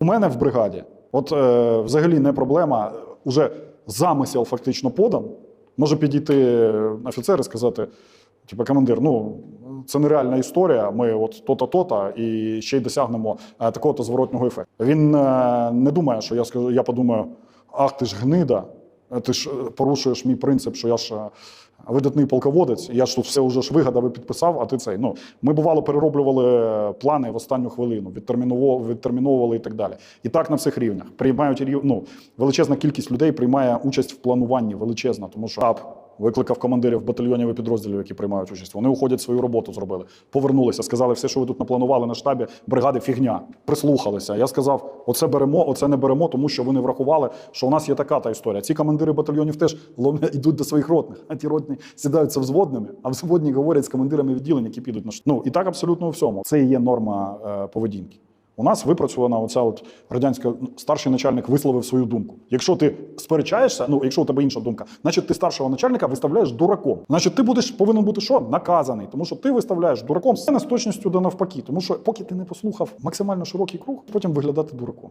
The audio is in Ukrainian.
У мене в бригаді, от е, взагалі не проблема, уже замисел фактично подан. Може підійти офіцер і сказати: типу, командир, ну це нереальна історія. Ми от то-то, то-то, і ще й досягнемо е, такого-то зворотнього ефекту. Він е, не думає, що я скажу, я подумаю, ах, ти ж гнида, ти ж е, порушуєш мій принцип, що я ж. е, Видатний полководець, я ж тут все вже ж вигадав і підписав, а ти цей. Ну, ми бувало перероблювали плани в останню хвилину, відтерміновували і так далі. І так на всіх рівнях. Приймають ну, величезна кількість людей приймає участь в плануванні, величезна, тому що викликав командирів батальйонів і підрозділів, які приймають участь. Вони уходять свою роботу, зробили, повернулися, сказали, все, що ви тут напланували на штабі, бригади фігня. Прислухалися. Я сказав: оце беремо, оце не беремо, тому що вони врахували, що у нас є така та історія. Ці командири батальйонів теж йдуть до своїх ротних, а ті ротні сідаються взводними, а взводні говорять з командирами відділень, які підуть на ш- Ну і так абсолютно у всьому. Це і є норма е, поведінки. У нас випрацьована оця от радянська ну, старший начальник висловив свою думку. Якщо ти сперечаєшся, ну якщо у тебе інша думка, значить ти старшого начальника виставляєш дураком. Значить, ти будеш повинен бути що? Наказаний, тому що ти виставляєш дураком все не з точністю до навпаки. Тому що поки ти не послухав максимально широкий круг, потім виглядати дураком.